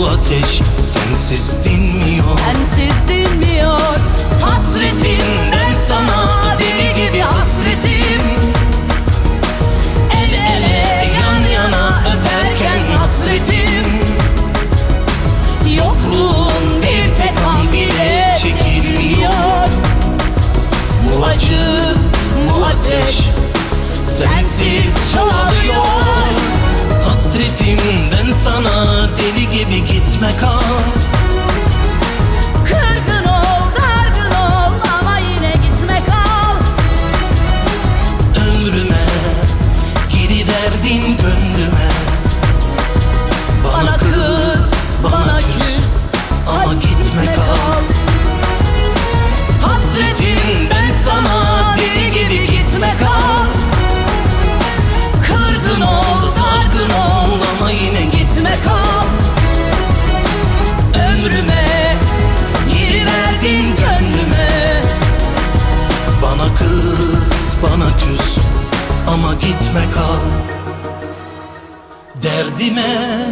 bu ateş sensiz dinmiyor. Sensiz dinmiyor. Hasretimden sana deli gibi hasretim. El ele yan yana öperken hasretim. Yokluğun bir tek an bile çekilmiyor. Bu acı bu ateş sensiz çoğalıyor bana küs ama gitme kal. Derdime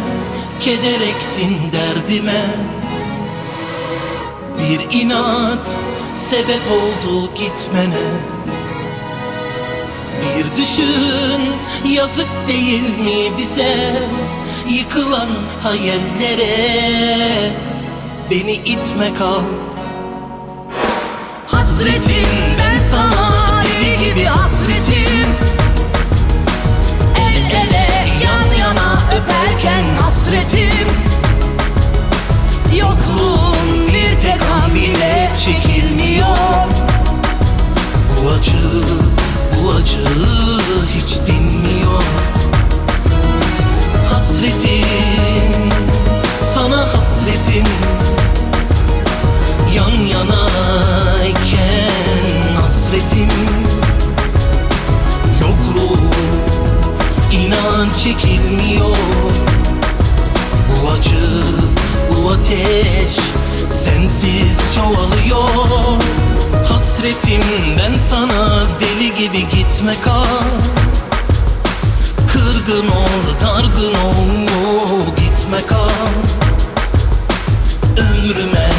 keder ektin derdime. Bir inat sebep oldu gitmene. Bir düşün yazık değil mi bize? Yıkılan hayallere. Beni itme kal. Hasretim ben sana gibi hasretim. El ele yan yana öperken hasretim. Yokluğun bir tek an bile çekilmiyor. Bu acı, bu acı hiç dinmiyor çekilmiyor. Bu acı, bu ateş sensiz çoğalıyor. Hasretimden sana deli gibi gitme kal. Kırgın ol, dargın ol, gitme kal. Ömrüme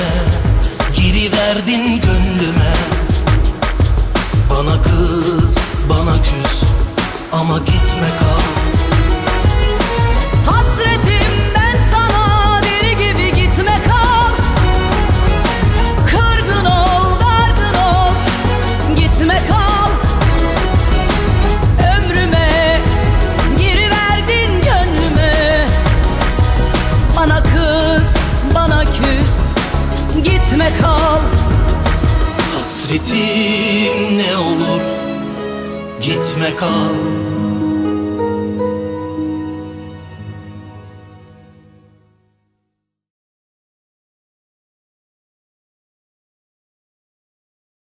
kal. Hasretim ne olur gitme kal